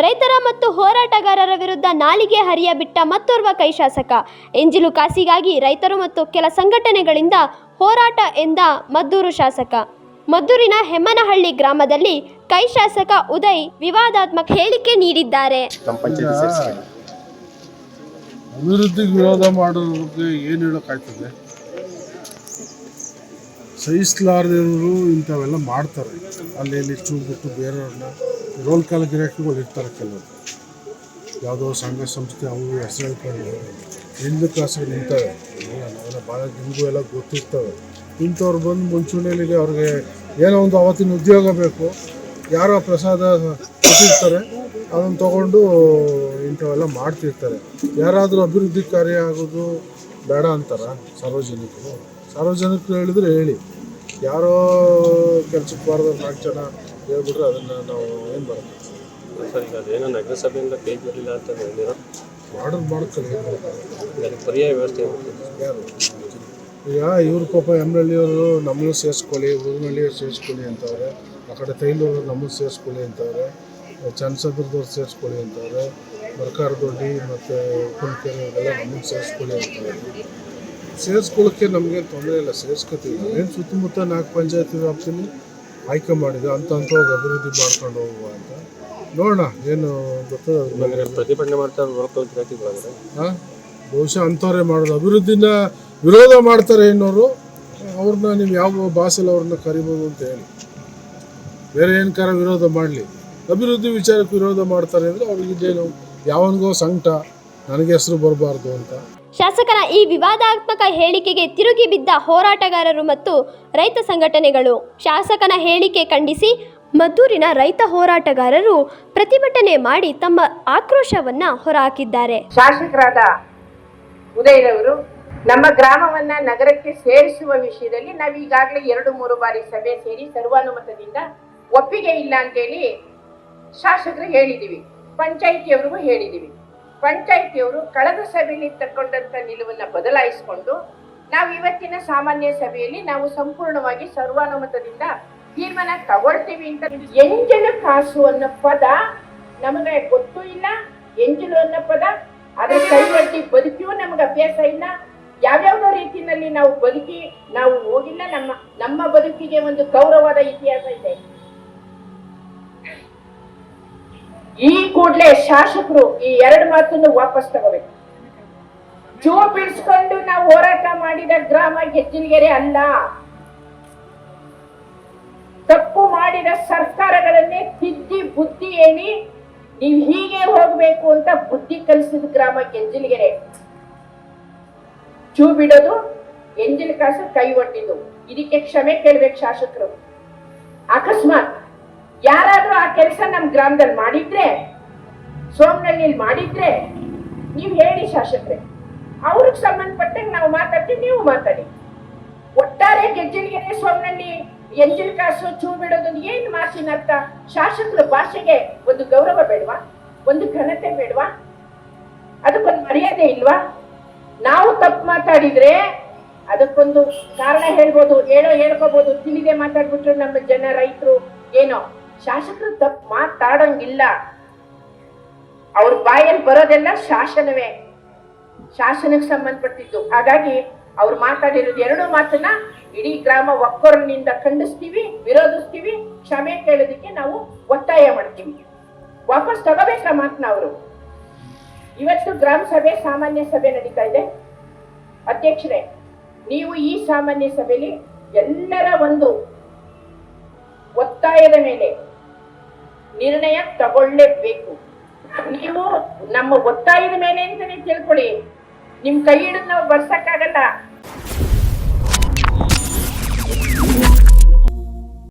ರೈತರ ಮತ್ತು ಹೋರಾಟಗಾರರ ವಿರುದ್ಧ ನಾಲಿಗೆ ಹರಿಯ ಬಿಟ್ಟ ಮತ್ತೋರ್ವ ಕೈ ಶಾಸಕ. ಎಂಜಿಲು ಕಾಸಿಗಾಗಿ ರೈತರು ಮತ್ತು ಕೆಲ ಸಂಘಟನೆಗಳಿಂದ ಹೋರಾಟ ಎಂದ ಮದ್ದೂರು ಶಾಸಕ. ಮದ್ದೂರಿನ ಹೆಮ್ಮನಹಳ್ಳಿ ಗ್ರಾಮದಲ್ಲಿ ಕೈ ಶಾಸಕ ಉದಯ್ ವಿವಾದಾತ್ಮಕ ಹೇಳಿಕೆ ನೀಡಿದ್ದಾರೆ. ಅಭಿವೃದ್ಧಿಗೆ ವಿರೋಧ ಮಾಡೋರಿಗೆ ಏನು ಹೇಳೋಕ್ಕಾಯ್ತದೆ ಸಹಿಸಲಾರದವರು ಇಂಥವೆಲ್ಲ ಮಾಡ್ತಾರೆ. ಅಲ್ಲಿ ಇಲ್ಲಿ ಚೂಬಿಟ್ಟು ಬೇರೆಯವ್ರನ್ನ ರೋಲ್ ಕಾಲ ಗಿರಾಕಿಗಳು ಇರ್ತಾರೆ ಕೆಲವರು. ಯಾವುದೋ ಸಂಘ ಸಂಸ್ಥೆ, ಅವು ಹೆಸರು ಹೇಳ್ಕೊಂಡು ಹಿಂದೂ ಕಾಸಿಗೆ ನಿಂತವೆ. ಅವೆಲ್ಲ ಭಾಳ ನಿಮಗೂ ಎಲ್ಲ ಗೊತ್ತಿರ್ತವೆ. ಇಂಥವ್ರು ಬಂದು ಮುಂಚೂಣಿಯಲ್ಲಿ ಅವ್ರಿಗೆ ಏನೋ ಒಂದು ಅವತ್ತಿನ ಉದ್ಯೋಗ ಬೇಕು. ಯಾರೋ ಪ್ರಸಾದ ಕೊಟ್ಟಿರ್ತಾರೆ. ಅದನ್ನು ತಗೊಂಡು ಇಂಥವೆಲ್ಲ ಮಾಡ್ತಿರ್ತಾರೆ. ಯಾರಾದರೂ ಅಭಿವೃದ್ಧಿ ಕಾರ್ಯ ಆಗೋದು ಬೇಡ ಅಂತಾರ ಸಾರ್ವಜನಿಕರು. ಸಾರ್ವಜನಿಕರು ಹೇಳಿದ್ರೆ ಹೇಳಿ. ಯಾರೋ ಕೆಲಸಕ್ಕೆ ಬಾರ್ದು ನಾಲ್ಕು ಜನ ಹೇಳ್ಬಿಟ್ರೆ ಅದನ್ನು ನಾವು ಏನು ಬರುತ್ತೆ ಸರ್ ಈಗ ಅದೇನೋ ನಗರಸಭೆಯಿಂದ ಕೈ ಬಿಡಲಿಲ್ಲ ಅಂತ ಹೇಳಿರೋ ಮಾಡೋದು ಮಾಡ್ತಾರೆ ಮಾಡೋದು? ಅದಕ್ಕೆ ಪರ್ಯಾಯ ವ್ಯವಸ್ಥೆ? ಯಾರು ಈಗ ಇವ್ರ ಪಾಪ ಎಮ್ನಳ್ಳಿಯವರು ನಮ್ಮನ್ನು ಸೇರಿಸ್ಕೊಳ್ಳಿ ಊರಿನಲ್ಲಿ ಸೇರಿಸ್ಕೊಳ್ಳಿ ಅಂತವ್ರೆ. ಆ ಕಡೆ ತೈಲೂರು ನಮ್ಮನ್ನು ಸೇರಿಸ್ಕೊಳ್ಳಿ ಅಂತವ್ರೆ. ಚನ್ನಸಂದ್ರದವ್ರು ಸೇರಿಸ್ಕೊಳ್ಳಿ ಅಂತವ್ರೆ. ಬರ್ಕಾರದೊಡ್ಡಿ ಮತ್ತು ಕುಂಕೆರೆ ಅವರೆಲ್ಲ ನಮ್ಮನ್ನು ಸೇರಿಸ್ಕೊಳ್ಳಿ ಅಂತವ್ರೆ. ಸೇರಿಸ್ಕೊಳ್ಳೋಕ್ಕೆ ನಮಗೇನು ತೊಂದರೆ ಇಲ್ಲ ಸೇರಿಸ್ಕೊತೀವಿ. ಏನು ಸುತ್ತಮುತ್ತ ನಾಲ್ಕು ಪಂಚಾಯತಿ ವ್ಯಾಪ್ತಿಲಿ ಆಯ್ಕೆ ಮಾಡಿದೆ ಅಂತ ಅಭಿವೃದ್ಧಿ ಮಾಡ್ಕೊಂಡು ಹೋಗುವ ಅಂತ. ನೋಡೋಣ ಏನು ಗೊತ್ತದ ಪ್ರತಿಭಟನೆ ಮಾಡ್ತಾರೆ ಗಿರಾಕಿಗಳಾದ್ರೆ ಬಹುಶಃ ಅಂಥವ್ರೆ ಮಾಡೋದು. ಅಭಿವೃದ್ಧಿನ ವಿರೋಧ ಮಾಡ್ತಾರೆ ಅನ್ನೋರು ಅವ್ರನ್ನ ನೀವು ಯಾವ ಭಾಷೆಲಿ ಅವ್ರನ್ನ ಕರಿಬೋದು ಅಂತ ಹೇಳಿ. ಬೇರೆ ಏನು ಕಾರ ವಿರೋಧ ಮಾಡಲಿ? ಅಭಿವೃದ್ಧಿ ವಿಚಾರಕ್ಕೆ ವಿರೋಧ ಮಾಡ್ತಾರೆ ಅಂದರೆ ಇದೇನು ಯಾವನಿಗೋ ಸಂಕಟ. ನನಗೆ ಹೆಸರು ಬರಬಾರ್ದು ಅಂತ. ಶಾಸಕರ ಈ ವಿವಾದಾತ್ಮಕ ಹೇಳಿಕೆಗೆ ತಿರುಗಿ ಬಿದ್ದ ಹೋರಾಟಗಾರರು ಮತ್ತು ರೈತ ಸಂಘಟನೆಗಳು. ಶಾಸಕನ ಹೇಳಿಕೆ ಖಂಡಿಸಿ ಮದ್ದೂರಿನ ರೈತ ಹೋರಾಟಗಾರರು ಪ್ರತಿಭಟನೆ ಮಾಡಿ ತಮ್ಮ ಆಕ್ರೋಶವನ್ನ ಹೊರಹಾಕಿದ್ದಾರೆ. ಶಾಸಕರಾದ ಉದಯರವರು ನಮ್ಮ ಗ್ರಾಮವನ್ನ ನಗರಕ್ಕೆ ಸೇರಿಸುವ ವಿಷಯದಲ್ಲಿ ನಾವು ಈಗಾಗಲೇ ಎರಡು ಮೂರು ಬಾರಿ ಸಭೆ ಸೇರಿ ಸರ್ವಾನುಮತದಿಂದ ಒಪ್ಪಿಗೆ ಇಲ್ಲ ಅಂತೇಳಿ ಶಾಸಕರು ಹೇಳಿದೀವಿ ಪಂಚಾಯಿತಿಯವರಿಗೂ ಹೇಳಿದೀವಿ. ಪಂಚಾಯಿತಿಯವರು ಕಳೆದ ಸಭೆಯಲ್ಲಿ ತಕ್ಕೊಂಡಂತ ನಿಲುವನ್ನು ಬದಲಾಯಿಸಿಕೊಂಡು ನಾವು ಇವತ್ತಿನ ಸಾಮಾನ್ಯ ಸಭೆಯಲ್ಲಿ ನಾವು ಸಂಪೂರ್ಣವಾಗಿ ಸರ್ವಾನುಮತದಿಂದ ತೀರ್ಮಾನ ತಗೊಳ್ತೀವಿ ಅಂತ ಎಂಜಲು ಕಾಸು ಅನ್ನೋ ಪದ ನಮಗೆ ಗೊತ್ತೂ ಇಲ್ಲ ಎಂಜಲು ಅನ್ನೋ ಪದ, ಅದ್ರ ಕೈವಟ್ಟಿ ಬದುಕಿಯೂ ನಮ್ಗೆ ಅಭ್ಯಾಸ ಇಲ್ಲ. ಯಾವ್ಯಾವ ರೀತಿಯಲ್ಲಿ ನಾವು ಬದುಕಿ, ನಾವು ಹೋಗಿಲ್ಲ, ನಮ್ಮ ನಮ್ಮ ಬದುಕಿಗೆ ಒಂದು ಗೌರವದ ಇತಿಹಾಸ ಇದೆ. ಈ ಕೂಡಲೇ ಶಾಸಕರು ಈ ಎರಡು ಮಾತನ್ನು ವಾಪಸ್ ತಗೋಬೇಕು. ಜೋ ಬಿಡಿಸ್ಕೊಂಡು ನಾವು ಹೋರಾಟ ಮಾಡಿದ ಗ್ರಾಮ ಗೆಜ್ಜಿಲ್ಗೆರೆ ಅಲ್ಲ. ತಪ್ಪು ಮಾಡಿದ ಸರ್ಕಾರಗಳನ್ನೇ ತಿದ್ದಿ ಬುದ್ಧಿ ಹೇಳಿ ನೀವು ಹೀಗೆ ಹೋಗ್ಬೇಕು ಅಂತ ಬುದ್ಧಿ ಕಲಿಸಿದ ಗ್ರಾಮ ಗೆಂಜಿಲ್ಗೆರೆ ಚೂ ಬಿಡೋದು ಎಂಜಿಲ್ ಕಾಸು ಕೈ ಒಟ್ಟಿದ್ದು ಇದಕ್ಕೆ ಕ್ಷಮೆ ಕೇಳ್ಬೇಕು ಶಾಸಕರು. ಅಕಸ್ಮಾತ್. ಕೆಲಸ ನಮ್ಮ ಗ್ರಾಮದಲ್ಲಿ ಮಾಡಿದ್ರೆ ಸೋಮನಲ್ಲಿ ಮಾಡಿದ್ರೆ, ನೀವು ಹೇಳಿ ಶಾಸಕರೇ. ಅವ್ರಿಗೆ ಸಂಬಂಧಪಟ್ಟಂಗೆ ನಾವು ಮಾತಾಡ್ತೀವಿ, ನೀವು ಮಾತಾಡಿ. ಒಟ್ಟಾರೆ ಗೆಜ್ಜಲಿಗೆ ಸೋಮನಹಳ್ಳಿ ಎಂಜಿಲ್ ಕಾಸು ಚೂ ಬಿಡೋದು ಏನು ಮಾಸಿನ ಅರ್ಥ? ಶಾಸಕರ ಭಾಷೆಗೆ ಒಂದು ಗೌರವ ಬೇಡವಾ? ಒಂದು ಘನತೆ ಬೇಡವಾ? ಅದಕ್ಕೊಂದು ಮರ್ಯಾದೆ ಇಲ್ವಾ? ನಾವು ತಪ್ಪು ಮಾತಾಡಿದ್ರೆ ಅದಕ್ಕೊಂದು ಕಾರಣ ಹೇಳ್ಬೋದು, ಹೇಳೋ ಹೇಳ್ಕೋಬಹುದು ತಿಳಿದೆ ಮಾತಾಡ್ಬಿಟ್ರು ನಮ್ಮ ಜನ, ರೈತರು, ಏನೋ. ಶಾಸಕರು ತಪ್ಪು ಮಾತಾಡಂಗಿಲ್ಲ. ಅವ್ರ ಬಾಯಲ್ಲಿ ಬರೋದೆಲ್ಲ ಶಾಸನವೇ. ಶಾಸನಕ್ಕೆ ಸಂಬಂಧಪಟ್ಟಿದ್ದು. ಹಾಗಾಗಿ ಅವ್ರು ಮಾತಾಡಿರೋದು ಎರಡು ಮಾತನ್ನ ಇಡೀ ಗ್ರಾಮ ಒಕ್ಕೊರನಿಂದ ಖಂಡಿಸ್ತೀವಿ, ವಿರೋಧಿಸ್ತೀವಿ, ಕ್ಷಮೆ ಕೇಳೋದಕ್ಕೆ ನಾವು ಒತ್ತಾಯ ಮಾಡ್ತೀವಿ. ವಾಪಸ್ ತಗೋಬೇಕ ಮಾತನ್ನ ಅವರು? ಇವತ್ತು ಗ್ರಾಮ ಸಭೆ ಸಾಮಾನ್ಯ ಸಭೆ ನಡೀತಾ ಇದೆ. ಅಧ್ಯಕ್ಷರೇ, ನೀವು ಈ ಸಾಮಾನ್ಯ ಸಭೆಯಲ್ಲಿ ಎಲ್ಲರ ಒಂದು ಒತ್ತಾಯದ ಮೇಲೆ ನಿರ್ಣಯ ತಗೊಳ್ಳೇಬೇಕು. ನೀವು ನಮ್ಮ ಒತ್ತಾಯದ ಮೇಲೆ ನೀವು ತಿಳ್ಕೊಳ್ಳಿ. ನಿಮ್ ಕೈ ಹಿಡಿದು ನಾವು ಬರ್ಸಕ್ಕಾಗಲ್ಲ.